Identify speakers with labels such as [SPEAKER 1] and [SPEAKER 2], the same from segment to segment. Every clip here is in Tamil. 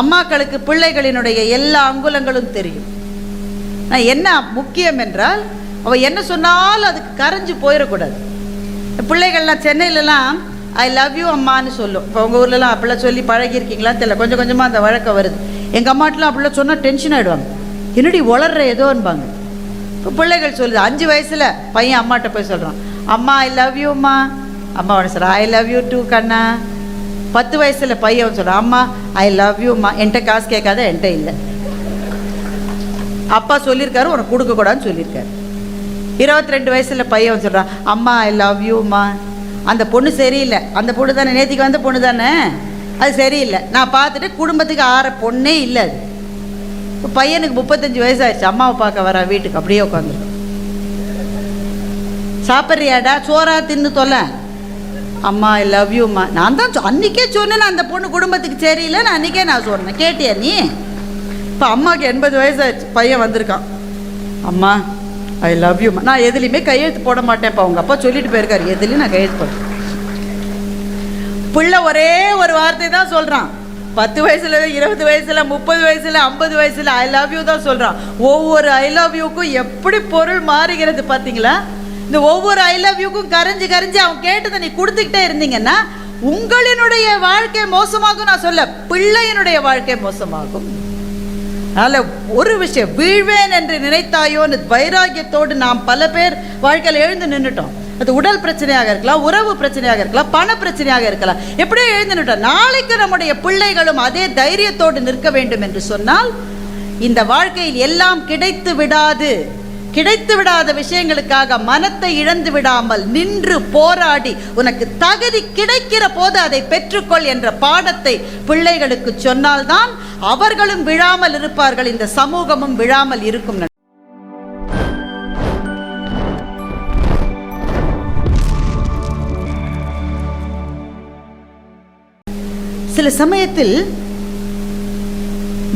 [SPEAKER 1] அம்மாக்களுக்கு பிள்ளைகளினுடைய எல்லா அங்குலங்களும் தெரியும். நான் என்ன முக்கியம் என்றால் அவள் என்ன சொன்னாலும் அதுக்கு கரைஞ்சு போயிடக்கூடாது. பிள்ளைகள்லாம் சென்னையிலலாம் ஐ லவ் யூ அம்மான்னு சொல்லும். இப்போ உங்கள் ஊர்லலாம் அப்படிலாம் சொல்லி பழகிருக்கீங்களா தெரியல. கொஞ்சம் கொஞ்சமாக அந்த வழக்கம் வருது. எங்கள் அம்மாட்டெலாம் அப்படிலாம் சொன்னால் டென்ஷன் ஆகிடுவாங்க என்னடி வளர்ற ஏதோன்பாங்க. இப்போ பிள்ளைகள் சொல்லுது. அஞ்சு வயசில் பையன் அம்மாட்ட போய் சொல்கிறான் அம்மா ஐ லவ் யூ அம்மா. அம்மா உடனே சொல்கிறா ஐ லவ் யூ டூ கண்ணா. பத்து வயசில் பையன் சொல்கிறான் அம்மா ஐ லவ் யூம்மா என்கிட்ட காசு கேட்காத என்கிட்ட இல்லை. அப்பா சொல்லியிருக்காரு உனக்கு கொடுக்கக்கூடாதுன்னு சொல்லியிருக்காரு. இருபத்தி ரெண்டு வயசில் பையன் சொல்கிறான் அம்மா ஐ லவ் யூம்மா அந்த பொண்ணு சரியில்லை. அந்த பொண்ணு தானே நேத்திக்கு வந்த பொண்ணு தானே? அது சரியில்லை. நான் பார்த்துட்டு குடும்பத்துக்கு ஆற பொண்ணே இல்லை அது. இப்போ பையனுக்கு முப்பத்தஞ்சு வயசாயிடுச்சு. அம்மாவை பார்க்க வரா வீட்டுக்கு அப்படியே உட்காந்துருக்கோம் சாப்பிட்றியாடா? சோறா தின்னு தொல்ல. அம்மா ஐ லவ் யூம்மா நான் தான் சொ- சொன்னேன் அந்த பொண்ணு குடும்பத்துக்கு சரியில்லை நான் அன்றைக்கே நான் சொன்னேன். கேட்டியா நீ? இப்போ அம்மாவுக்கு எண்பது வயசாச்சு பையன் வந்திருக்கான். அம்மா ஐ லவ் யூ நான் எதுலேயுமே கையெழுத்து போட மாட்டேன்ப்பா. அவங்க அப்பா சொல்லிட்டு போயிருக்காரு எதுலேயும் நான் கையெழுத்து போட பிள்ளை ஒரே ஒரு வார்த்தை தான் சொல்கிறான் பத்து வயசுல இருபது வயசுல முப்பது வயசுல ஐம்பது வயசுல ஐ லவ் யூ தான் சொல்கிறான் ஒவ்வொரு ஐ லவ் யூக்கும் எப்படி பொருள் மாறுகிறது பார்த்தீங்களா இந்த ஒவ்வொரு ஐ லவ் யூக்கும் கரைஞ்சு கரைஞ்சு அவன் கேட்டதை நீ கொடுத்துக்கிட்டே இருந்தீங்கன்னா உங்களினுடைய வாழ்க்கை மோசமாகும் நான் சொல்ல பிள்ளையினுடைய வாழ்க்கை மோசமாகும். அதனால் ஒரு விஷயம் வீழ்வேன் என்று நினைத்தாயோன்னு வைராகியத்தோடு நாம் பல பேர் வாழ்க்கையில் எழுந்து நின்றுட்டோம் அது உடல் பிரச்சனையாக இருக்கலாம் உறவு பிரச்சனையாக இருக்கலாம் பண பிரச்சனையாக இருக்கலாம். எப்படியோ எழுந்து நின்றுட்டோம் நாளைக்கு நம்முடைய பிள்ளைகளும் அதே தைரியத்தோடு நிற்க வேண்டும் என்று சொன்னால் இந்த வாழ்க்கையில் எல்லாம் கிடைத்து விடாது. கிடைத்து விடாத விஷயங்களுக்காக மனத்தை இழந்து விடாமல் நின்று போராடி உனக்கு தகுதி கிடைக்கிற போது அதை பெற்றுக்கொள் என்ற பாடத்தை பிள்ளைகளுக்கு சொன்னால்தான் அவர்களும் விழாமல் இருப்பார்கள் இந்த சமூகமும் விழாமல் இருக்கும். சில சமயத்தில்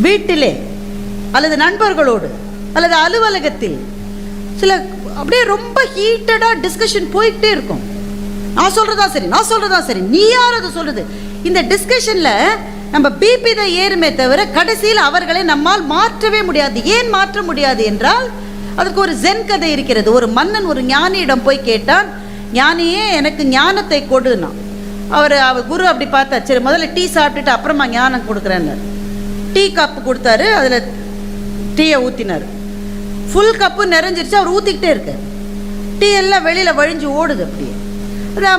[SPEAKER 1] வீட்டிலே அல்லது நண்பர்களோடு அல்லது அலுவலகத்தில் சில அப்படியே ரொம்ப ஹீட்டடாக டிஸ்கஷன் போய்கிட்டே இருக்கும். நான் சொல்கிறதா சரி நான் சொல்கிறதா சரி நீ யார் அதை சொல்கிறது இந்த டிஸ்கஷனில் நம்ம பிபி தான் ஏறுமே தவிர கடைசியில் அவர்களை நம்மால் மாற்றவே முடியாது. ஏன் மாற்ற முடியாது என்றால் அதுக்கு ஒரு ஜென் கதை இருக்கிறது. ஒரு மன்னன் ஒரு ஞானியிடம் போய் கேட்டான் ஞானியே எனக்கு ஞானத்தை கொடுனா. அவர் அவர் குரு அப்படி பார்த்தா சரி முதல்ல டீ சாப்பிட்டுட்டு அப்புறமா ஞானம் கொடுக்குறேன்னு டீ கப்பு கொடுத்தாரு அதில் டீயை ஊற்றினார் ஃபுல் கப்பு நிறைஞ்சிருச்சு அவர் ஊற்றிக்கிட்டே இருக்கார். டீ எல்லாம் வெளியில் வழிஞ்சு ஓடுது அப்படியே.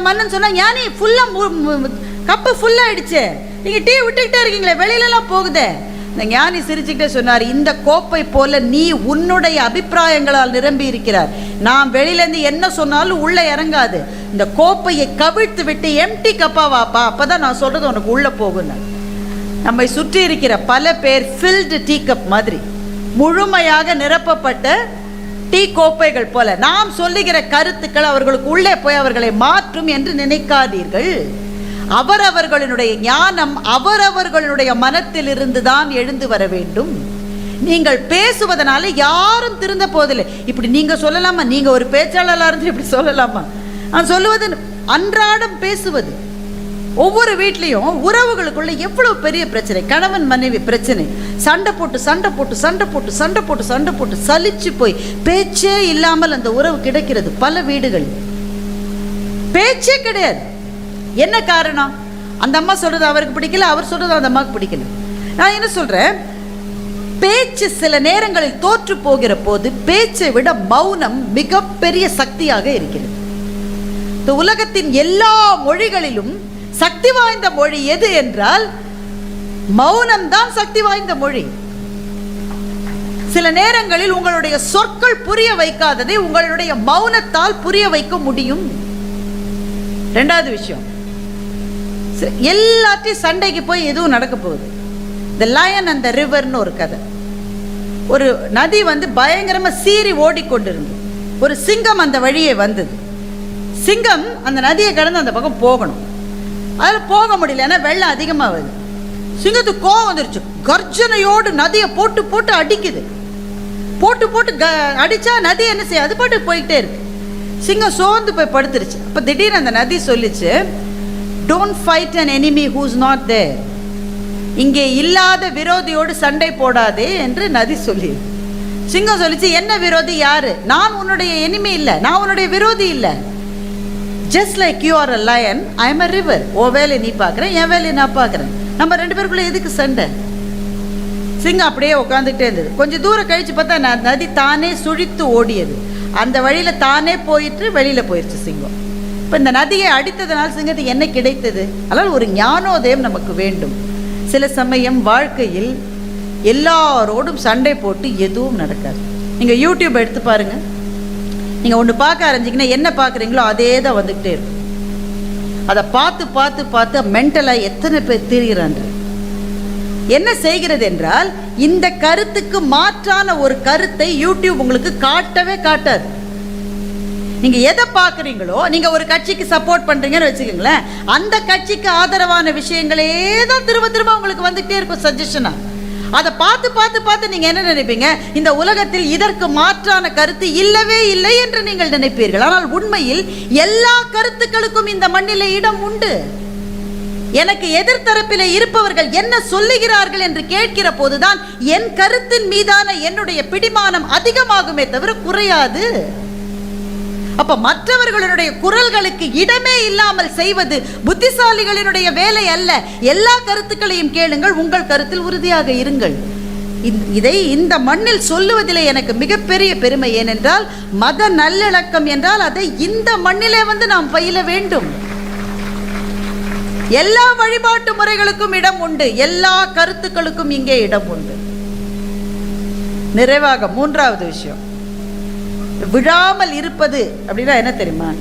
[SPEAKER 1] மன்னன் சொன்னால் ஞானி ஃபுல்லாக கப்பு ஃபுல்லாகிடுச்சு நீங்கள் டீ விட்டுக்கிட்டே இருக்கீங்களே வெளியிலலாம் போகுதே. இந்த ஞானி சிரிச்சுக்கிட்டே சொன்னார் இந்த கோப்பை போல நீ உன்னுடைய அபிப்பிராயங்களால் நிரம்பி இருக்கிறார். நான் வெளியிலேருந்து என்ன சொன்னாலும் உள்ளே இறங்காது. இந்த கோப்பையை கவிழ்த்து விட்டு எம்டி கப்பா வாப்பா அப்போ தான் நான் சொல்கிறது உனக்கு உள்ளே போகுன்னு நம்மை சுற்றி இருக்கிற பல பேர் ஃபில்டு டீ கப் மாதிரி. முழுமையாக நிரப்பப்பட்ட டீ கோப்பைகள் போல. நாம் சொல்லுகிற கருத்துக்கள் அவர்களுக்கு உள்ளே போய் அவர்களை மாற்றும் என்று நினைக்காதீர்கள். அவரவர்களுடைய ஞானம் அவரவர்களுடைய மனத்திலிருந்து தான் எழுந்து வர வேண்டும். நீங்கள் பேசுவதனால யாரும் திருந்த போதில்லை இப்படி நீங்க சொல்லலாமா? நீங்க ஒரு பேச்சாளராக இருந்து இப்படி சொல்லலாமா? நான் சொல்லுவது அன்றாடம் பேசுவது. ஒவ்வொரு வீட்லேயும் உறவுகளுக்குள்ள எவ்வளவு பெரிய பிரச்சனை? கணவன் மனைவி பிரச்சனை. சண்டை போட்டு சண்டை போட்டு சண்டை போட்டு சண்டை போட்டு சண்டை போட்டு சலிச்சு போய் பேச்சே இல்லாமல் அந்த உறவு கிடைக்கிறது பல வீடுகள். பேச்சே கிடையாது. என்ன காரணம்? அந்த அம்மா சொல்றது அவருக்கு பிடிக்கல அவர் சொல்றது அந்த அம்மாவுக்கு பிடிக்கல. நான் என்ன சொல்றேன்? பேச்சு சில நேரங்களில் தோற்று போகிற போது பேச்சை விட மௌனம் மிகப்பெரிய சக்தியாக இருக்கிறது. இந்த உலகத்தின் எல்லா மொழிகளிலும் சக்தி வாய்ந்த மொழி எது என்றால் மௌனம்தான் சக்தி வாய்ந்த மொழி. சில நேரங்களில் உங்களுடைய சொற்கள் புரிய வைக்காததை உங்களுடைய மௌனத்தால் புரிய வைக்க முடியும். ரெண்டாவது விஷயம். எல்லாத்தையும் சண்டைக்கு போய் எதுவும் நடக்க போகுது. த லயன் அந்த ரிவர்னு ஒரு கதை. ஒரு நதி வந்து பயங்கரமாக சீறி ஓடிக்கொண்டிருந்தது ஒரு சிங்கம் அந்த வழியே வந்தது. சிங்கம் அந்த நதியை கடந்து அந்த பக்கம் போகணும். அதில் போக முடியல ஏன்னா வெள்ளம் அதிகமாக வருது. சிங்கத்துக்கு கோவம் வந்துருச்சு. கர்ஜனையோடு நதியை போட்டு போட்டு அடிக்குது. போட்டு போட்டு க அடித்தா நதி என்ன செய்ய அது பாட்டுக்கு போய்கிட்டே இருக்கு. சிங்கம் சோர்ந்து போய் படுத்துருச்சு. அப்போ திடீர்னு அந்த நதி சொல்லிச்சு don't fight an enemy who's not there இங்கே இல்லாத விரோதியோடு சண்டை போடாதே என்று நதி சொல்லி சிங்கம் சொல்லிச்சு என்ன விரோதி? யாரு? நான் உன்னுடைய எனிமி இல்லை. நான் உன்னுடைய விரோதி இல்லை. Just like you are a lion I am a river ஓ வேலையை நீ பார்க்குறேன் என் வேலையை நான் பார்க்குறேன். நம்ம ரெண்டு பேருக்குள்ளே எதுக்கு சண்டை? சிங்கம் அப்படியே உட்காந்துக்கிட்டே இருந்தது. கொஞ்சம் தூரம் கழித்து பார்த்தா நான் நதி தானே சுழித்து ஓடியது. அந்த வழியில் தானே போயிட்டு வெளியில் போயிடுச்சு சிங்கம். இப்போ இந்த நதியை அடித்ததனால் சிங்கத்துக்கு என்ன கிடைத்தது? அதனால் ஒரு ஞானோதயம் நமக்கு வேண்டும். சில சமயம் வாழ்க்கையில் எல்லாரோடும் சண்டை போட்டு எதுவும் நடக்காது. நீங்கள் யூடியூப் எடுத்து பாருங்கள் நீங்கள் ஒன்று பார்க்க ஆரம்பிச்சிங்கன்னா என்ன பார்க்குறீங்களோ அதே தான் வந்துக்கிட்டே இருக்கும். அதை பார்த்து பார்த்து பார்த்து மென்டலாக எத்தனை பேர் தீர்கிறான் என்ன செய்கிறது என்றால் இந்த கருத்துக்கு மாற்றான ஒரு கருத்தை யூடியூப் உங்களுக்கு காட்டவே காட்டாது. நீங்க எதை பார்க்குறீங்களோ நீங்க ஒரு கட்சிக்கு சப்போர்ட் பண்றீங்கன்னு வச்சுக்கோங்களேன் அந்த கட்சிக்கு ஆதரவான விஷயங்களே தான் திரும்ப திரும்ப உங்களுக்கு வந்துட்டே இருக்கும் சஜஷனா அதை பார்த்து பார்த்து பார்த்து நீங்க என்ன நினைப்பீங்க? இந்த உலகத்தில் இதற்கு மாற்றான கருத்து இல்லவே இல்லை என்று நீங்கள் நினைப்பீர்கள். ஆனால் உண்மையில் எல்லா கருத்துக்களுக்கும் இந்த மண்ணிலே இடம் உண்டு. எனக்கு எதிர்த்தரப்பிலே இருப்பவர்கள் என்ன சொல்லுகிறார்கள் என்று கேட்கிற போதுதான் என் கருத்தின் மீதான என்னுடைய பிடிமானம் அதிகமாகுமே தவிர குறையாது. அப்ப மற்றவர்களுடைய குரல்களுக்கு இடமே இல்லாமல் செய்வது புத்திசாலிகளினுடைய வேலை அல்ல. எல்லா கருத்துக்களையும் கேளுங்கள் உங்கள் கருத்தில் உறுதியாக இருங்கள். இதை இந்த மண்ணில் சொல்லுவதிலே எனக்கு மிகப்பெரிய பெருமை. ஏனென்றால் மத நல்லிணக்கம் என்றால் அதை இந்த மண்ணிலே வந்து நாம் பயில வேண்டும். எல்லா வழிபாட்டு முறைகளுக்கும் இடம் உண்டு. எல்லா கருத்துக்களுக்கும் இங்கே இடம் உண்டு. நிறைவாக மூன்றாவது விஷயம். விழாமல் இருப்பது அப்படின்னா என்ன தெரியுமா?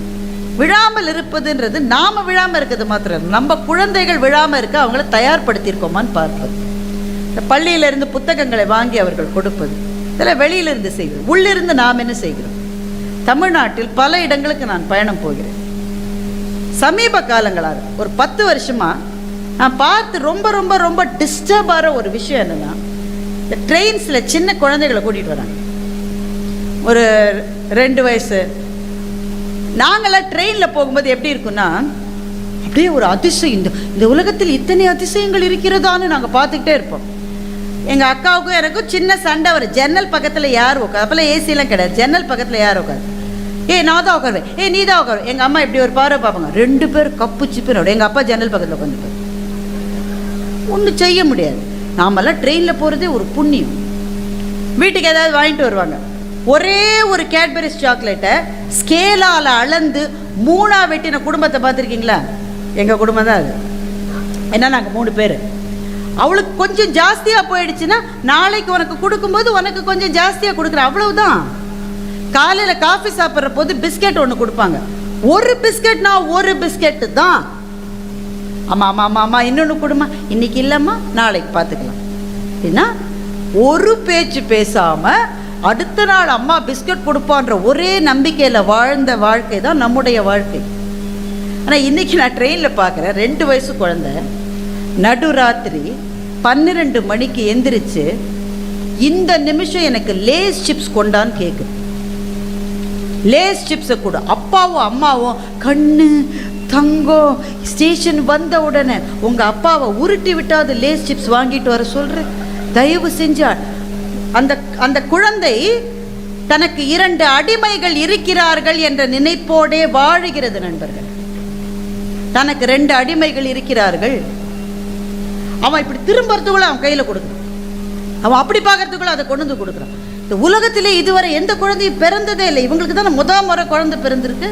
[SPEAKER 1] விழாமல் இருப்பதுன்றது நாம் விழாமல் இருக்கிறது மாத்திரம். நம்ம குழந்தைகள் விழாமல் இருக்க அவங்கள தயார்படுத்தியிருக்கோமான்னு பார்ப்பது. இந்த பள்ளியிலிருந்து புத்தகங்களை வாங்கி அவர்கள் கொடுப்பது. இதெல்லாம் வெளியிலிருந்து செய்வது. உள்ளிருந்து நாம் என்ன செய்கிறோம்? தமிழ்நாட்டில் பல இடங்களுக்கு நான் பயணம் போகிறேன். சமீப காலங்களாக ஒரு பத்து வருஷமாக நான் பார்த்து ரொம்ப ரொம்ப ரொம்ப டிஸ்டர்பான ஒரு விஷயம் என்னன்னா இந்த ட்ரெயின்ஸில் சின்ன குழந்தைகளை கூட்டிகிட்டு வராங்க. ஒரு ரெண்டு வயசு. நாங்களாம் ட்ரெயினில் போகும்போது எப்படி இருக்குன்னா அப்படியே ஒரு அதிசயம். இந்த இந்த உலகத்தில் இத்தனை அதிசயங்கள் இருக்கிறதான்னு நாங்கள் பார்த்துக்கிட்டே இருப்போம். எங்கள் அக்காவுக்கும் எனக்கும் சின்ன சண்டை வரும். ஜன்னல் பக்கத்தில் யார் உட்காது அப்போல்லாம் ஏசிலாம் கிடையாது. ஜன்னல் பக்கத்தில் யார் உட்காது ஏய் நான் தான் உட்காருவேன். ஏ நீ தான் உட்காரு. எங்கள் அம்மா இப்படி ஒரு பார்வை பார்ப்பாங்க. ரெண்டு பேர் கப்பு சிப்பினோட எங்கள் அப்பா ஜன்னல் பக்கத்தில் உட்காந்துப்பார் ஒன்றும் செய்ய முடியாது. நாமெல்லாம் ட்ரெயினில் போகிறதே ஒரு புண்ணியம். வீட்டுக்கு ஏதாவது வாங்கிட்டு வருவாங்க. ஒரே ஒரு கேட்பரிஸ் சாக்லேட்டை ஸ்கேலால் அளந்து மூணாக வெட்டின குடும்பத்தை பார்த்துருக்கீங்களா? எங்கள் குடும்பம் தான் அது. ஏன்னா நாங்கள் மூணு பேர். அவளுக்கு கொஞ்சம் ஜாஸ்தியாக போயிடுச்சுன்னா நாளைக்கு உனக்கு கொடுக்கும்போது உனக்கு கொஞ்சம் ஜாஸ்தியாக கொடுக்குற. அவ்வளவுதான். காலையில் காஃபி சாப்பிட்ற போது பிஸ்கெட் ஒன்று கொடுப்பாங்க. ஒரு பிஸ்கெட்னா ஒரு பிஸ்கெட்டு தான். ஆமாம் ஆமாம் ஆமாம் ஆமாம் இன்னொன்று கொடுமா இன்னைக்கு இல்லைம்மா நாளைக்கு பார்த்துக்கலாம். அப்படின்னா ஒரு பேச்சு பேசாமல் அடுத்த நாள் அம்மா பிஸ்கட் கொடுப்பான்ற ஒரே நம்பிக்கையில் வாழ்ந்த வாழ்க்கை தான் நம்முடைய வாழ்க்கை. ஆனால் இன்னைக்கு நான் ட்ரெயினில் பார்க்குறேன் ரெண்டு வயசு நடு நடுராத்திரி பன்னிரெண்டு மணிக்கு எந்திரிச்சு இந்த நிமிஷம் எனக்கு லேஸ் சிப்ஸ் கொண்டான்னு கேட்குது லேஸ் சிப்ஸை கொடு. அப்பாவும் அம்மாவும் கண்ணு தங்கம் ஸ்டேஷன் வந்த உடனே உங்கள் அப்பாவை உருட்டி விட்டாது லேஸ் சிப்ஸ் வாங்கிட்டு வர சொல்கிறேன் தயவு செஞ்சா அந்த அந்த குழந்தை தனக்கு இரண்டு அடிமைகள் இருக்கிறார்கள் என்ற நினைப்போடே வாழுகிறது நண்பர்கள். தனக்கு ரெண்டு அடிமைகள் இருக்கிறார்கள். அவன் இப்படி திரும்புறதுக்குள்ள அவன் கையில் கொடுக்குறான். அவன் அப்படி பார்க்கறதுக்குள்ள அதை கொண்டு வந்து கொடுக்குறான். இந்த உலகத்திலே இதுவரை எந்த குழந்தையும் பிறந்ததே இல்லை. இவங்களுக்கு தானே முதல் முறை குழந்தை பிறந்திருக்கு.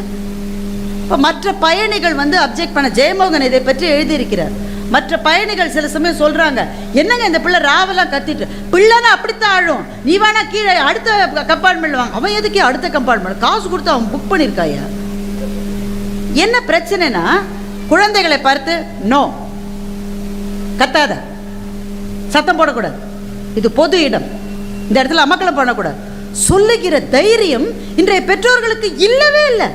[SPEAKER 1] இப்போ மற்ற பயணிகள் வந்து அப்ஜெக்ட் பண்ண ஜெயமோகன் இதை பற்றி எழுதியிருக்கிறார். மற்ற பயணிகள் சில சமயம் சொல்கிறாங்க என்னங்க இந்த பிள்ளை ராவெல்லாம் கத்திட்டு? பிள்ளைனா அப்படித்தான் ஆழும். நீ வேணா கீழே அடுத்த கம்பார்ட்மெண்ட் வாங்க. அவன் எதுக்கு அடுத்த கம்பார்ட்மெண்ட் காசு கொடுத்து அவன் புக் பண்ணியிருக்காயா என்ன பிரச்சனைனா குழந்தைகளை பார்த்து நோ கத்தாத. சத்தம் போடக்கூடாது. இது பொது இடம். இந்த இடத்துல அமக்கலம் பண்ணக்கூடாது. சொல்லுகிற தைரியம் இன்றைய பெற்றோர்களுக்கு இல்லவே இல்லை.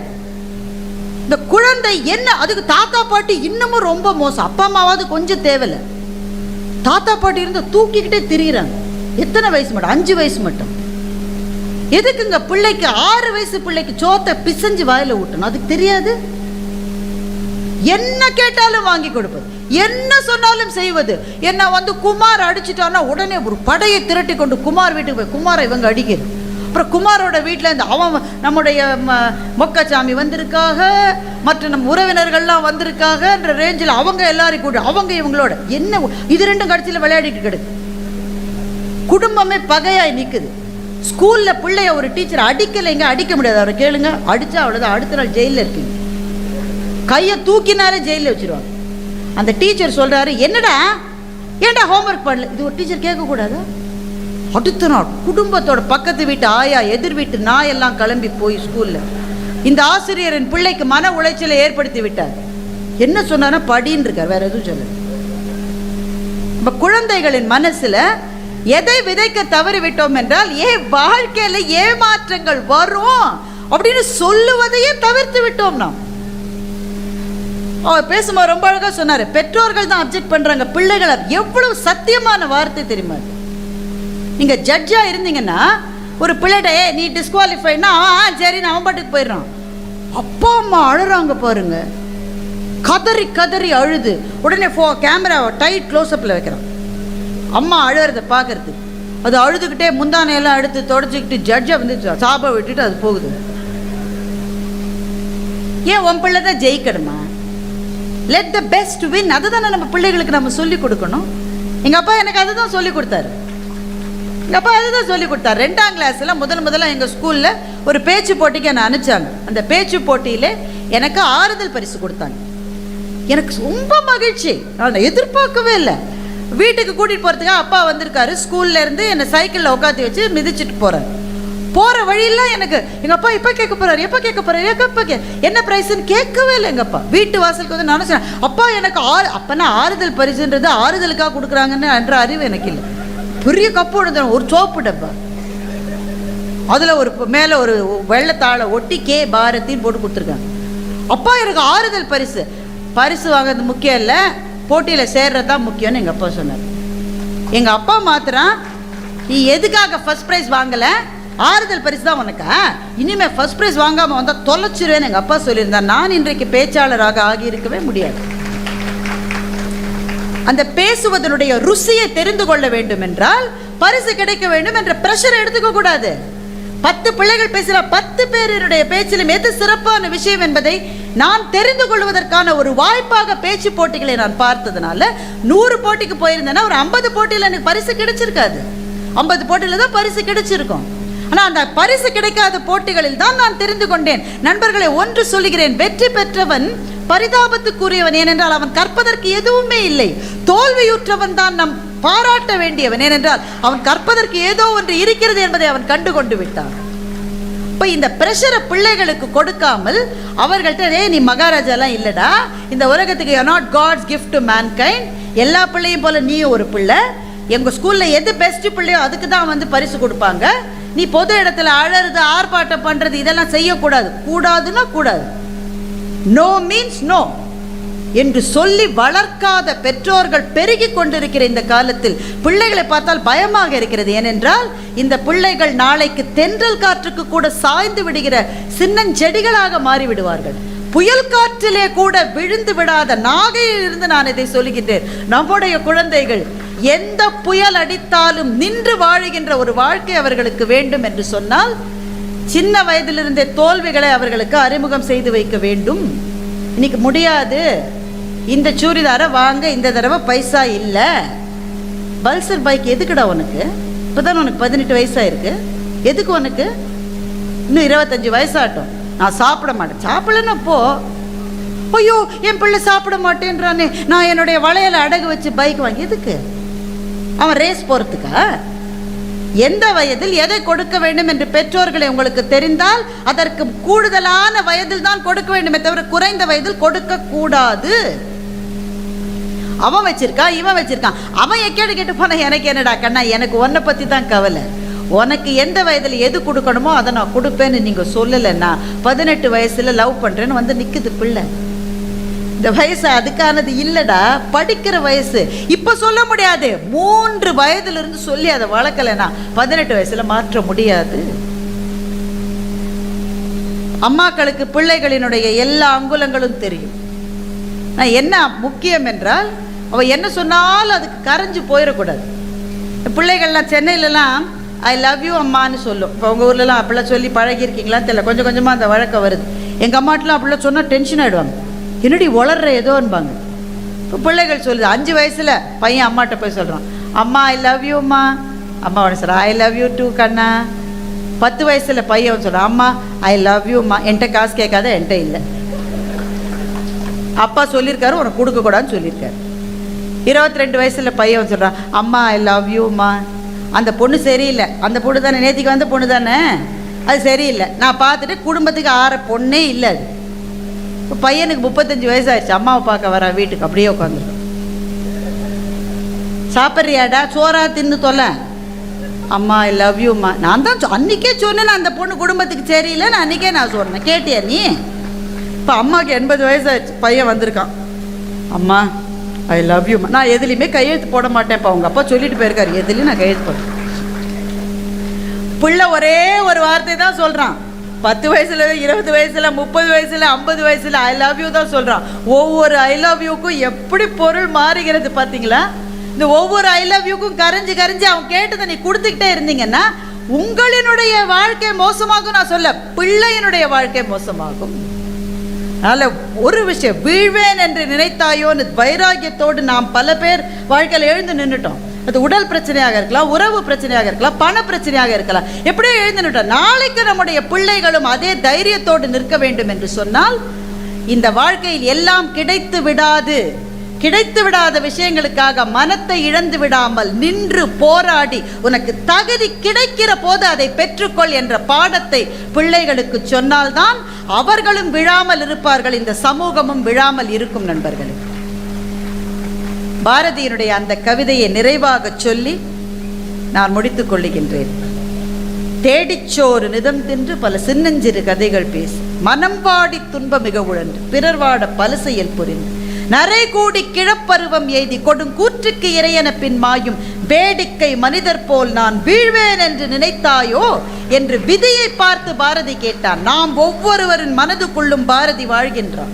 [SPEAKER 1] இந்த குழந்தை என்ன? அதுக்கு தாத்தா பாட்டி இன்னமும் ரொம்ப மோசம். அப்பா அம்மாவாவது கொஞ்சம் தேவையில்ல. தாத்தா பாட்டி இருந்து தூக்கிக்கிட்டே திரியிறாங்க. எத்தனை வயசு மட்டும்? அஞ்சு வயசு மட்டும். எதுக்குங்க பிள்ளைக்கு ஆறு வயசு பிள்ளைக்கு சோத்தை பிசைஞ்சு வாயில ஊட்டணும்? அதுக்கு தெரியாது. என்ன கேட்டாலும் வாங்கி கொடுப்பது. என்ன சொன்னாலும் செய்வது. என்ன வந்து குமார் அடிச்சிட்டான்னா உடனே ஒரு படையை திரட்டி கொண்டு குமார் வீட்டுக்கு போய் குமாரை இவங்க அடிக்கிறது. அப்புறம் குமாரோட வீட்டில் இந்த அவன் நம்முடைய ம- மொக்கச்சாமி வந்திருக்காக மற்ற நம் உறவினர்கள்லாம் வந்திருக்காகன்ற ரேஞ்சில் அவங்க எல்லாரையும் கூட அவங்க இவங்களோட. என்ன இது ரெண்டும் கடைசியில் விளையாடிட்டு கிடக்கு குடும்பமே பகையாய் நிற்குது ஸ்கூலில் பிள்ளைய ஒரு டீச்சர் அடிக்கலைங்க அடிக்க முடியாது. அவரை கேளுங்க. அடித்தா அவ்வளோதான் அடுத்த நாள் ஜெயிலில் இருக்கீங்க. கையை தூக்கினாலே ஜெயிலில் வச்சிருவாங்க. அந்த டீச்சர் சொல்கிறாரு என்னடா? ஏன்டா ஹோம்ஒர்க் பண்ணல? இது ஒரு டீச்சர் கேட்கக்கூடாதா? அடுத்த நாள் குடும்பத்தோட பக்கத்து வீட்டு ஆயா எதிர் வீட்டு நாயெல்லாம் கிளம்பி போய் ஸ்கூலில். இந்த ஆசிரியரின் பிள்ளைக்கு மன உளைச்சலை ஏற்படுத்தி விட்டார். என்ன சொன்னார்னா படின்னு இருக்கார் வேற எதுவும் சொல்ல நம்ம குழந்தைகளின் மனசில் எதை விதைக்க தவறி விட்டோம் என்றால் ஏன் வாழ்க்கையில ஏமாற்றங்கள் வரும் அப்படின்னு சொல்லுவதையே தவிர்த்து விட்டோம் நாம். அவர் பேசும்போது ரொம்ப அழகாக சொன்னார். பெற்றோர்கள் தான் அப்செக்ட் பண்ணுறாங்க பிள்ளைகளை எவ்வளவு சத்தியமான வார்த்தை தெரியுமா? நீங்கள் ஜட்ஜாக இருந்தீங்கன்னா ஒரு பிள்ளைகிட்ட ஏ நீ டிஸ்குவாலிஃபைனா ஆ சரி நான் அவன் பாட்டுக்கு போயிடுறான். அப்பா அம்மா அழுறாங்க பாருங்க. கதறி கதறி அழுது. உடனே ஃபோ கேமராவை டைட் க்ளோஸ்அப்பில் வைக்கிறான். அம்மா அழுகிறத பார்க்கறது அது அழுதுகிட்டே முந்தானையெல்லாம் எடுத்து தொடச்சிக்கிட்டு ஜட்ஜை வந்து சாப விட்டுட்டு அது போகுது. ஏன் உன் பிள்ளை தான் ஜெயிக்கணுமா? லெட் த பெஸ்ட் வின் அதுதானே நம்ம பிள்ளைகளுக்கு நம்ம சொல்லிக் கொடுக்கணும். எங்கள் அப்பா எனக்கு அதுதான் சொல்லி கொடுத்தாரு. அப்பா அதுதான் சொல்லி கொடுத்தாரு. ரெண்டாம் கிளாஸில் முதல் முதல்ல எங்கள் ஸ்கூலில் ஒரு பேச்சு போட்டிக்கு என்னை அனுப்பிச்சாங்க. அந்த பேச்சு போட்டியில் எனக்கு ஆறுதல் பரிசு கொடுத்தாங்க. எனக்கு ரொம்ப மகிழ்ச்சி. நான் எதிர்பார்க்கவே இல்லை. வீட்டுக்கு கூட்டிகிட்டு போகிறதுக்காக அப்பா வந்திருக்காரு. ஸ்கூல்ல இருந்து என்னை சைக்கிளில் உட்காந்து வச்சு மிதிச்சிட்டு போகிறார் போகிற வழியெல்லாம் எனக்கு எங்கள் அப்பா எப்போ கேட்க போகிறாரு எப்போ கேட்க போகிறாரு எப்போ கே என்ன ப்ரைஸ்ன்னு கேட்கவே இல்லை எங்கள் அப்பா. வீட்டு வாசலுக்கு வந்து நானும் சொன்னேன் அப்பா எனக்கு ஆறு அப்போனா ஆறுதல் பரிசுன்றது ஆறுதலுக்காக கொடுக்குறாங்கன்னு என்ற அறிவு எனக்கு இல்லை. பெரிய கப்பு தான் ஒரு சோப்பு டப்பா. அதில் ஒரு மேலே ஒரு வெள்ளத்தாளை ஒட்டி கே பாரத்தின்னு போட்டு கொடுத்துருக்காங்க. அப்பா எனக்கு ஆறுதல் பரிசு. பரிசு வாங்குறது முக்கியம் இல்லை. போட்டியில் சேர்றது தான் முக்கியம்னு எங்கள் அப்பா சொன்னார். எங்கள் அப்பா மாத்திரம் நீ எதுக்காக ஃபஸ்ட் ப்ரைஸ் வாங்கலை? ஆறுதல் பரிசு தான் உனக்கா? இனிமேல் ஃபர்ஸ்ட் ப்ரைஸ் வாங்காமல் வந்தால் தொலைச்சிருவேன்னு எங்கள் அப்பா சொல்லியிருந்தார். நான் இன்றைக்கு பேச்சாளராக ஆகியிருக்கவே முடியாது. அந்த பேசுவதனுடைய ருசியை தெரிந்து கொள்ள வேண்டும் என்றால் பரிசு கிடைக்க வேண்டும் என்ற பிரஷரை எடுத்துக்க கூடாது. பத்து பிள்ளைகள் பேசுகிற பத்து பேருடைய பேச்சிலும் எது சிறப்பான விஷயம் என்பதை நான் தெரிந்து கொள்வதற்கான ஒரு வாய்ப்பாக பேச்சு போட்டிகளை நான் பார்த்ததுனால நூறு போட்டிக்கு போயிருந்தேன்னா ஒரு ஐம்பது போட்டியில் எனக்கு பரிசு கிடைச்சிருக்காது. ஐம்பது போட்டியில் தான் பரிசு கிடைச்சிருக்கும். ஆனால் அந்த பரிசு கிடைக்காத போட்டிகளில் தான் நான் தெரிந்து கொண்டேன். நண்பர்களை ஒன்று சொல்லுகிறேன் வெற்றி பெற்றவன் பரிதாபத்துக்குரியவன் ஏனென்றால் அவன் கற்பதற்கு எதுவுமே இல்லை. தோல்வியுற்றவன் தான் நம் பாராட்ட வேண்டியவன் ஏனென்றால் அவன் கற்பதற்கு ஏதோ ஒன்று இருக்கிறது என்பதை அவன் கண்டு கொண்டு விட்டான். இப்போ இந்த ப்ரெஷரை பிள்ளைகளுக்கு கொடுக்காமல் அவர்கள்ட்ட ஏய் நீ மகாராஜாலாம் இல்லைடா. இந்த உலகத்துக்கு you not god's gift to mankind எல்லா பிள்ளையும் போல நீயும் ஒரு பிள்ளை. எங்கள் ஸ்கூலில் எது பெஸ்ட்டு பிள்ளையோ அதுக்கு தான் வந்து பரிசு கொடுப்பாங்க. நீ பொது இடத்துல அழறது ஆர்ப்பாட்டம் பண்ணுறது இதெல்லாம் செய்யக்கூடாது. கூடாதுன்னா கூடாது. நோ மீன்ஸ் நோ என்று சொல்லி வளர்க்காத பெற்றோர்கள் பெருகி கொண்டிருக்கிற இந்த காலத்தில் பிள்ளைகளை பார்த்தால் பயமாக இருக்கிறது. ஏனென்றால் இந்த பிள்ளைகள் நாளைக்கு தென்றல் காற்றுக்கு கூட சாய்ந்து விடுகிற சின்னஞ்செடிகளாக மாறிவிடுவார்கள். புயல் காற்றிலே கூட விழுந்து விடாத நாகையில் இருந்து நான் இதை சொல்லுகின்றேன். நம்முடைய குழந்தைகள் எந்த புயல் அடித்தாலும் நின்று வாழுகின்ற ஒரு வாழ்க்கை அவர்களுக்கு வேண்டும் என்று சொன்னால் சின்ன வயதிலிருந்தே தோல்விகளை அவர்களுக்கு அறிமுகம் செய்து வைக்க வேண்டும். இன்னைக்கு முடியாது. இந்த சூரிதாரை வாங்க இந்த தடவை பைசா இல்லை. பல்சர் பைக் எதுக்குடா உனக்கு? இப்போதான் உனக்கு பதினெட்டு வயசாக இருக்குது எதுக்கு உனக்கு? இன்னும் இருபத்தஞ்சு வயசாகட்டும். நான் சாப்பிட மாட்டேன். சாப்பிடலன்னா போ ஐயோ என் பிள்ளை சாப்பிட மாட்டேன்றானே. நான் என்னுடைய வளையலை அடகு வச்சு பைக் வாங்கி எதுக்கு? அவன் ரேஸ் போகிறதுக்கா எந்த வயதில் எதை கொடுக்க வேண்டும் என்று பெற்றோர்களை உங்களுக்கு தெரிந்தால் அதற்கு கூடுதலான வயதில் தான் கொடுக்க வேண்டுமே தவிர குறைந்த வயதில் கொடுக்க கூடாது. அவன் வச்சிருக்கான் இவன் வச்சிருக்கான். அவன் எக்கேடு கேட்டு போனா எனக்கு என்னடா கண்ணா? எனக்கு உன்னை பத்தி தான் கவலை. உனக்கு எந்த வயதில் எது கொடுக்கணுமோ அதை நான் கொடுப்பேன்னு நீங்கள் சொல்லலைன்னா பதினெட்டு வயசில் லவ் பண்ணுறேன்னு வந்து நிற்குது பிள்ளை. இந்த வயசு அதுக்கானது இல்லைடா படிக்கிற வயசு. இப்போ சொல்ல முடியாது. மூன்று வயதுலேருந்து சொல்லி அதை வளர்க்கலைன்னா பதினெட்டு வயசில் மாற்ற முடியாது. அம்மாக்களுக்கு பிள்ளைகளினுடைய எல்லா அங்குலங்களும் தெரியும். நான் என்ன முக்கியம் என்றால் அவள் என்ன சொன்னாலும் அதுக்கு கரைஞ்சு போயிடக்கூடாது. பிள்ளைகள்லாம் சென்னையிலலாம் ஐ லவ் யூ அம்மான்னு சொல்லும். இப்போ உங்கள் ஊர்லலாம் அப்படிலாம் சொல்லி பழகியிருக்கீங்களா தெரியல. கொஞ்சம் கொஞ்சமாக அந்த வழக்கம் வருது. எங்கள் அம்மாட்டெலாம் அப்படிலாம் சொன்னால் டென்ஷன் ஆகிடுவாங்க என்னடி உளர்ற ஏதோன்பாங்க. இப்போ பிள்ளைகள் சொல்லுது அஞ்சு வயசில் பையன் அம்மாட்ட போய் சொல்கிறான் அம்மா ஐ லவ் யூ அம்மா. அம்மா உடனே சொல்கிறா ஐ லவ் யூ டூ கண்ணா. பத்து வயசில் பையன் சொல்கிறான் அம்மா ஐ லவ் யூ அம்மா. என்கிட்ட காசு கேட்காத என்கிட்ட இல்லை. அப்பா சொல்லியிருக்காரு உனக்கு கொடுக்கக்கூடாதுன்னு சொல்லியிருக்காரு. இருபத்தி ரெண்டு வயசில் பையன் சொல்கிறான் அம்மா ஐ லவ் யூம்மா அந்த பொண்ணு சரியில்லை. அந்த பொண்ணு தானே? நேத்திக்கு வந்த பொண்ணு தானே? அது சரியில்லை. நான் பார்த்துட்டு குடும்பத்துக்கு ஆற பொண்ணே இல்லை அது. இப்போ பையனுக்கு முப்பத்தஞ்சு வயசாகிடுச்சு அம்மாவை பார்க்க வரா வீட்டுக்கு. அப்படியே உட்காந்து சாப்பிட்றியாடா? சோறா தின்னு தொல்ல. அம்மா ஐ லவ் யூம்மா நான் தான் அன்றைக்கே அன்னைக்கே சொன்னேன் அந்த பொண்ணு குடும்பத்துக்கு சரியில்லை. நான் அன்றைக்கே நான் சொன்னேன். கேட்டியா நீ? இப்போ அம்மாவுக்கு எண்பது வயசாகிடுச்சு பையன் வந்திருக்கான். அம்மா ஐ லவ் யூ நான் எதுலேயுமே கையெழுத்து போட மாட்டேன்ப்பா. அவங்க அப்பா சொல்லிட்டு போயிருக்காரு. எதுலேயும் நான் கையெழுத்து போட பிள்ளை ஒரே ஒரு வார்த்தை தான் சொல்கிறான் பத்து வயசுல இருபது வயசுல முப்பது வயசுல ஐம்பது வயசுல ஐ லவ் யூ தான் சொல்கிறான் ஒவ்வொரு ஐ லவ் யூக்கும் எப்படி பொருள் மாறுகிறது பார்த்தீங்களா இந்த ஒவ்வொரு ஐ லவ் யூக்கும் கரைஞ்சு கரைஞ்சு அவன் கேட்டதை நீ கொடுத்துக்கிட்டே இருந்தீங்கன்னா உங்களினுடைய வாழ்க்கை மோசமாகும் நான் சொல்ல. பிள்ளையினுடைய வாழ்க்கை மோசமாகும். அதனால் ஒரு விஷயம் வீழ்வேன் என்று நினைத்தாயோன்னு வைராகியத்தோடு நாம் பல பேர் வாழ்க்கையில் எழுந்து நின்றுட்டோம் அது உடல் பிரச்சனையாக இருக்கலாம் உறவு பிரச்சனையாக இருக்கலாம் பண பிரச்சனையாக இருக்கலாம். எப்படியோ எழுந்து நின்றுட்டோம் நாளைக்கு நம்முடைய பிள்ளைகளும் அதே தைரியத்தோடு நிற்க வேண்டும் என்று சொன்னால் இந்த வாழ்க்கையில் எல்லாம் கிடைத்து விடாது. கிடைத்து விடாத விஷயங்களுக்காக மனத்தை இழந்து விடாமல் நின்று போராடி உனக்கு தகுதி கிடைக்கிற போது அதை பெற்றுக்கொள் என்ற பாடத்தை பிள்ளைகளுக்கு சொன்னால்தான் அவர்களும் விழாமல் இருப்பார்கள் இந்த சமூகமும் விழாமல் இருக்கும் நண்பர்களே. பாரதியினுடைய அந்த கவிதையை நிறைவாக சொல்லி நான் முடித்துக் கொள்ளுகின்றேன். தேடிச்சோறு நிதம் தின்று பல சின்னஞ்சிறு கதைகள் பேசி. மனம் வாடி துன்ப மிக உழன்று. பிறர் வாட பல செயல் புரிந்து. நரை கூடி கிழப்பருவம் எய்தி கொடுங்கூற்றுக்கு இறையன பின் மாயும் வேடிக்கை மனிதர் போல் நான் வீழ்வேன் என்று நினைத்தாயோ என்று விதியை பார்த்து பாரதி கேட்டான். நாம் ஒவ்வொருவரின் மனதுக்குள்ளும் பாரதி வாழ்கின்றான்.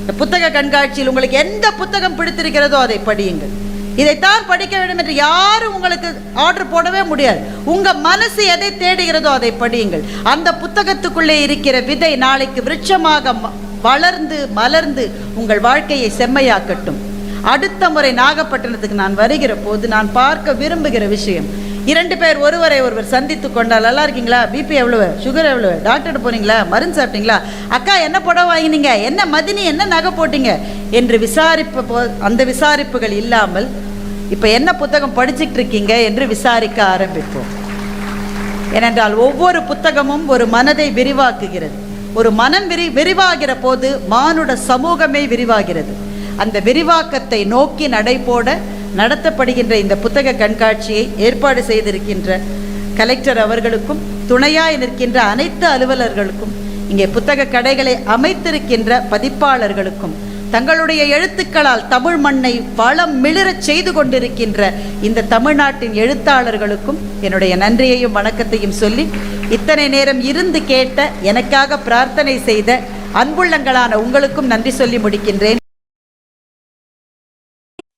[SPEAKER 1] இந்த புத்தக கண்காட்சியில் உங்களுக்கு எந்த புத்தகம் பிடித்திருக்கிறதோ அதை படியுங்கள். இதைத்தான் படிக்க வேண்டும் என்று யாரும் உங்களுக்கு ஆர்டர் போடவே முடியாது. உங்க மனசு எதை தேடுகிறதோ அதை படியுங்கள். அந்த புத்தகத்துக்குள்ளே இருக்கிற விதை நாளைக்கு விருட்சமாக வளர்ந்து மலர்ந்து உங்கள் வாழ்க்கையை செம்மையாக்கட்டும். அடுத்த முறை நாகப்பட்டினத்துக்கு நான் வருகிற போது நான் பார்க்க விரும்புகிற விஷயம் இரண்டு பேர் ஒருவரை ஒருவர் சந்தித்து கொண்டால் நல்லா இருக்கீங்களா? பிபி எவ்வளவு? சுகர் எவ்வளவு? டாக்டர் போனீங்களா? மருந்து சாப்பிட்டீங்களா? அக்கா என்ன புடவை வாங்கினீங்க? என்ன மதினி என்ன நகை போட்டீங்க? என்று விசாரிப்பு போ அந்த விசாரிப்புகள் இல்லாமல் இப்போ என்ன புத்தகம் படிச்சுட்டு இருக்கீங்க என்று விசாரிக்க ஆரம்பிப்போம். ஏனென்றால் ஒவ்வொரு புத்தகமும் ஒரு மனதை விரிவாக்குகிறது. ஒரு மனம் விரி விரிவாகிற போது மானுட சமூகமே விரிவாகிறது. அந்த விரிவாக்கத்தை நோக்கி நடைபோட நடத்தப்படுகின்ற இந்த புத்தக கண்காட்சியை ஏற்பாடு செய்திருக்கின்ற கலெக்டர் அவர்களுக்கும் துணையாய் நிற்கின்ற அனைத்து அலுவலர்களுக்கும் இங்கே புத்தக கடைகளை அமைத்திருக்கின்ற பதிப்பாளர்களுக்கும் தங்களுடைய எழுத்துக்களால் தமிழ் மண்ணை வளம் மிளிரச் செய்து கொண்டிருக்கின்ற இந்த தமிழ்நாட்டின் எழுத்தாளர்களுக்கும் என்னுடைய நன்றியையும் வணக்கத்தையும் சொல்லி இத்தனை நேரம் இருந்து கேட்ட எனக்காக பிரார்த்தனை செய்த அன்புள்ளங்களான உங்களுக்கும் நன்றி சொல்லி முடிக்கின்றேன்.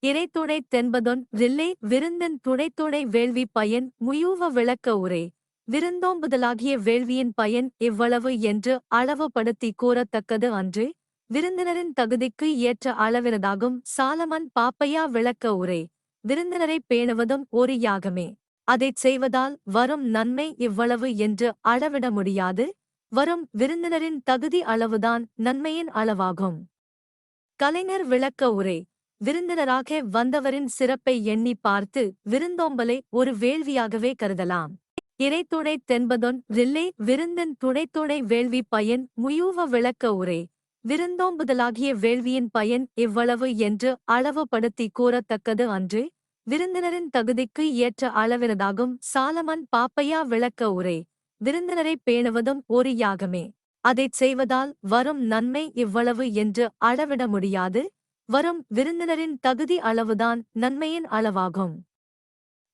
[SPEAKER 2] இறைத்துணை தென்பதொன் ரில்லை விருந்தன் துணைத்துணை வேள்வி பயன் முயூவ விளக்க உரை. விருந்தோம்புதலாகிய வேள்வியின் பயன் இவ்வளவு என்று அளவுபடுத்தி கூறத்தக்கது அன்று. விருந்தினரின் தகுதிக்கு ஏற்ற அளவினதாகும். சாலமன் பாப்பையா விளக்க உரை. விருந்தினரைப் பேணுவதும் ஒரு யாகமே அதைச் செய்வதால் வரும் நன்மை இவ்வளவு என்று அளவிட முடியாது. வரும் விருந்தினரின் தகுதி அளவுதான் நன்மையின் அளவாகும். கலைஞர் விளக்க உரை. விருந்தினராக வந்தவரின் சிறப்பை எண்ணி பார்த்து விருந்தோம்பலை ஒரு வேள்வியாகவே கருதலாம். இறைத்துணை தென்பதொன் ரில்லை விருந்தன் துணைத்துணை வேள்வி பயன் முயூவ விளக்க உரை. விருந்தோம்புதலாகிய வேள்வியின் பயன் இவ்வளவு என்று அளவுபடுத்தி கூறத்தக்கது அன்று. விருந்தினரின் தகுதிக்கு ஏற்ற அளவினதாகும். சாலமன் பாப்பையா விளக்க உரை. விருந்தினரைப் பேணுவதும் ஒரு யாகமே அதைச் செய்வதால் வரும் நன்மை இவ்வளவு என்று அளவிட முடியாது. வரும் விருந்தினரின் தகுதி அளவுதான் நன்மையின் அளவாகும்.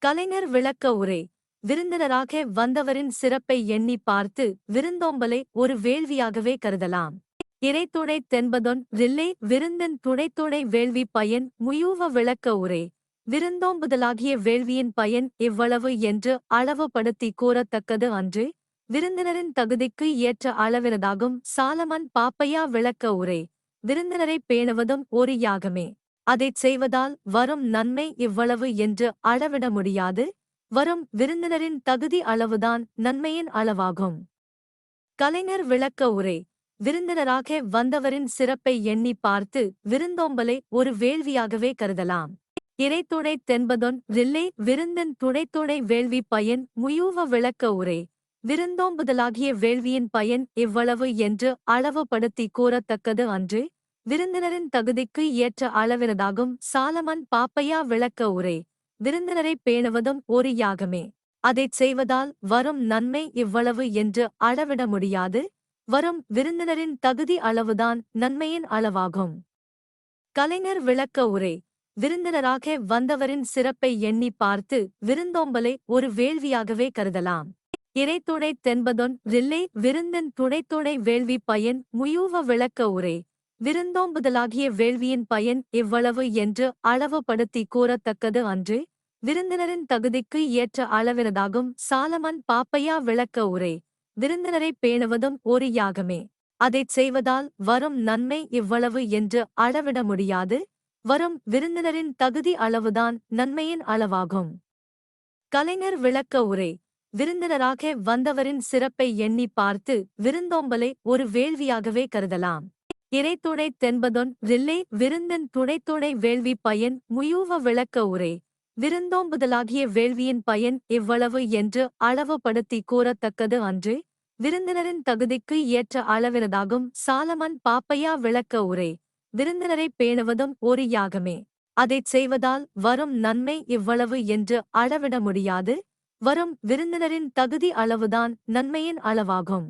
[SPEAKER 2] கலைஞர் விளக்க உரை. விருந்தினராக வந்தவரின் சிறப்பை எண்ணி பார்த்து விருந்தோம்பலை ஒரு வேள்வியாகவே கருதலாம். இறைத்துணை தென்பதொன் ரில்லை விருந்தன் துணைத்துணை வேள்வி பயன் முயூவ விளக்க உரை. விருந்தோம்புதலாகிய வேள்வியின் பயன் இவ்வளவு என்று அளவுபடுத்தி கூறத்தக்கது அன்று விருந்தினரின் தகுதிக்கு ஏற்ற அளவினதாகும் சாலமன் பாப்பையா விளக்க உரை. விருந்தினரை பேணுவதும் ஒரு யாகமே அதைச் செய்வதால் வரும் நன்மை இவ்வளவு என்று அளவிட முடியாது வரும் விருந்தினரின் தகுதி அளவுதான் நன்மையின் அளவாகும். கலைஞர் விளக்க உரை. விருந்தினராக வந்தவரின் சிறப்பை எண்ணி பார்த்து விருந்தோம்பலை ஒரு வேள்வியாகவே கருதலாம். இறைத்துணை தென்பதொன் ரில்லை விருந்தன் துணைத்துணை வேள்வி பயன் முயூவ விளக்க உரை. விருந்தோம்புதலாகிய வேள்வியின் பயன் இவ்வளவு என்று அளவுபடுத்தி கூறத்தக்கது அன்று. விருந்தினரின் தகுதிக்கு ஏற்ற அளவினதாகும் சாலமன் பாப்பையா விளக்க உரை. விருந்தினரை பேணுவதும் ஒரு யாகமே அதைச் செய்வதால் வரும் நன்மை இவ்வளவு என்று அளவிட முடியாது. வரும் விருந்தினரின் தகுதி அளவுதான் நன்மையின் அளவாகும். கலைஞர் விளக்க உரை. விருந்தினராக வந்தவரின் சிறப்பை எண்ணி பார்த்து விருந்தோம்பலை ஒரு வேள்வியாகவே கருதலாம். இறைத்துணை தென்பதொன் ரில்லை விருந்தின் துணைத்துணை வேள்வி பயன் முயூவ விளக்க உரை. விருந்தோம்புதலாகிய வேள்வியின் பயன் இவ்வளவு என்று அளவுபடுத்தி கூறத்தக்கது அன்று விருந்தினரின் தகுதிக்கு ஏற்ற அளவினதாகும் சாலமன் பாப்பையா விளக்க உரை. விருந்தினரை பேணுவதும் ஒரு யாகமே அதைச் செய்வதால் வரும் நன்மை இவ்வளவு என்று அளவிட முடியாது. வரும் விருந்தினரின் தகுதி அளவுதான் நன்மையின் அளவாகும். கலைஞர் விளக்க உரை. விருந்தினராக வந்தவரின் சிறப்பை எண்ணி பார்த்து விருந்தோம்பலை ஒரு வேள்வியாகவே கருதலாம். இறைத்துணை தென்பதொன் ரில்லை விருந்தன் துணைத்துணை வேள்வி பயன் முயூவ விளக்க உரை. விருந்தோம்புதலாகிய வேள்வியின் பயன் இவ்வளவு என்று அளவுபடுத்தி கூறத்தக்கது அன்று. விருந்தினரின் தகுதிக்கு ஏற்ற அளவினதாகும். சாலமன் பாப்பையா விளக்க உரை. விருந்தினரை பேணுவதும் ஒரு யாகமே அதைச் செய்வதால் வரும் நன்மை இவ்வளவு என்று அளவிட முடியாது. வரும் விருந்தினரின் தகுதி அளவுதான் நன்மையின் அளவாகும்.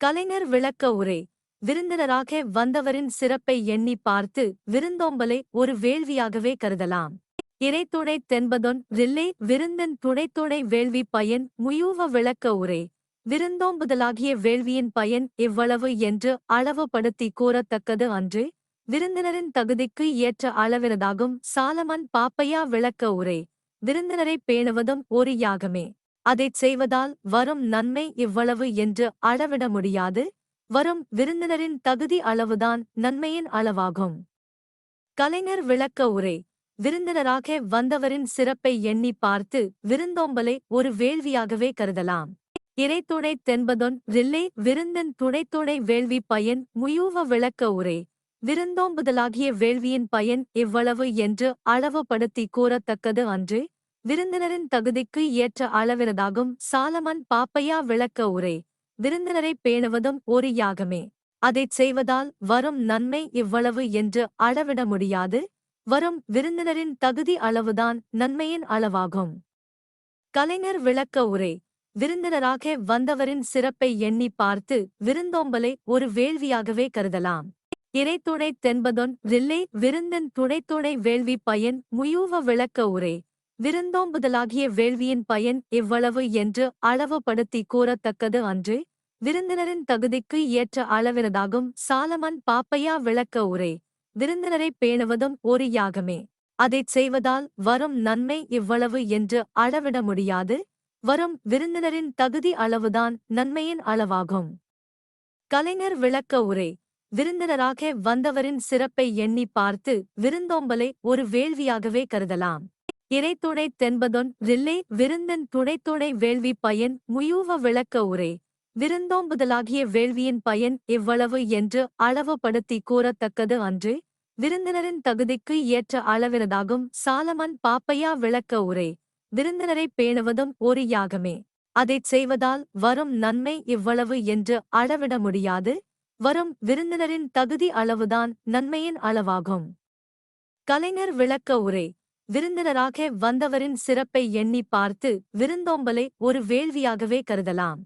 [SPEAKER 2] கலைஞர் விளக்க உரை. விருந்தினராக வந்தவரின் சிறப்பை எண்ணி பார்த்து விருந்தோம்பலை ஒரு வேள்வியாகவே கருதலாம். இறைத்துணை தென்பதொன் ரில்லை விருந்தன் துணைத்துணை வேள்வி பயன் முயூவ விளக்க உரை. விருந்தோம்புதலாகிய வேள்வியின் பயன் இவ்வளவு என்று அளவுபடுத்தி கூறத்தக்கது அன்று விருந்தினரின் தகுதிக்கு ஏற்ற அளவினதாகும் சாலமன் பாப்பையா விளக்க உரை. விருந்தினரை பேணுவதும் ஒரு யாகமே அதைச் செய்வதால் வரும் நன்மை இவ்வளவு என்று அளவிட முடியாது வரும் விருந்தினரின் தகுதி அளவுதான் நன்மையின் அளவாகும். கலைஞர் விளக்க உரை. விருந்தினராக வந்தவரின் சிறப்பை எண்ணி பார்த்து விருந்தோம்பலை ஒரு வேள்வியாகவே கருதலாம். இறைத்துணை தென்பதொன் ரில்லை விருந்தன் துணைத்துணை வேள்வி பயன் முயூவ விளக்க உரை. விருந்தோம்புதலாகிய வேள்வியின் பயன் இவ்வளவு என்று அளவுபடுத்தி கூறத்தக்கது அன்று. விருந்தினரின் தகுதிக்கு ஏற்ற அளவினதாகும் சாலமன் பாப்பையா விளக்க உரை. விருந்தினரை பேணுவதும் ஒரு யாகமே. அதைச் செய்வதால் வரும் நன்மை இவ்வளவு என்று அளவிட முடியாது. வரும் விருந்தினரின் தகுதி அளவுதான் நன்மையின் அளவாகும். கலைஞர் விளக்க உரை. விருந்தினராக வந்தவரின் சிறப்பை எண்ணி பார்த்து விருந்தோம்பலை ஒரு வேள்வியாகவே கருதலாம். இறைத்துணை தென்பதொன் ரில்லை விருந்தன் துணைத்துணை வேள்வி பயன் முயூவ விளக்க உரை. விருந்தோம்புதலாகிய வேள்வியின் பயன் இவ்வளவு என்று அளவுபடுத்தி கூறத்தக்கது அன்று. விருந்தினரின் தகுதிக்கு ஏற்ற அளவினதாகும் சாலமன் பாப்பையா விளக்க உரை. விருந்தினரை பேணுவதும் ஒரு யாகமே அதைச் செய்வதால் வரும் நன்மை இவ்வளவு என்று அளவிட முடியாது. வரும் விருந்தினரின் தகுதி அளவுதான் நன்மையின் அளவாகும். கலைஞர் விளக்க உரை. விருந்தினராக வந்தவரின் சிறப்பை எண்ணி பார்த்து விருந்தோம்பலை ஒரு வேள்வியாகவே கருதலாம். இறைத்துணை தென்பதொன் ரில்லை விருந்தன் துணைத்துணை வேள்வி பயன் முயூவ விளக்க உரை. விருந்தோம்புதலாகிய வேள்வியின் பயன் இவ்வளவு என்று அளவுபடுத்தி கூறத்தக்கது அன்று. விருந்தினரின் தகுதிக்கு ஏற்ற அளவினதாகும். சாலமன் பாப்பையா விளக்க உரை. விருந்தினரை பேணுவதும் ஒரு யாகமே அதைச் செய்வதால் வரும் நன்மை இவ்வளவு என்று அளவிட முடியாது. வரும் விருந்தினரின் தகுதி அளவுதான் நன்மையின் அளவாகும். கலைஞர் விளக்க உரை. விருந்தினராக வந்தவரின் சிறப்பை எண்ணி பார்த்து விருந்தோம்பலை ஒரு வேள்வியாகவே கருதலாம்.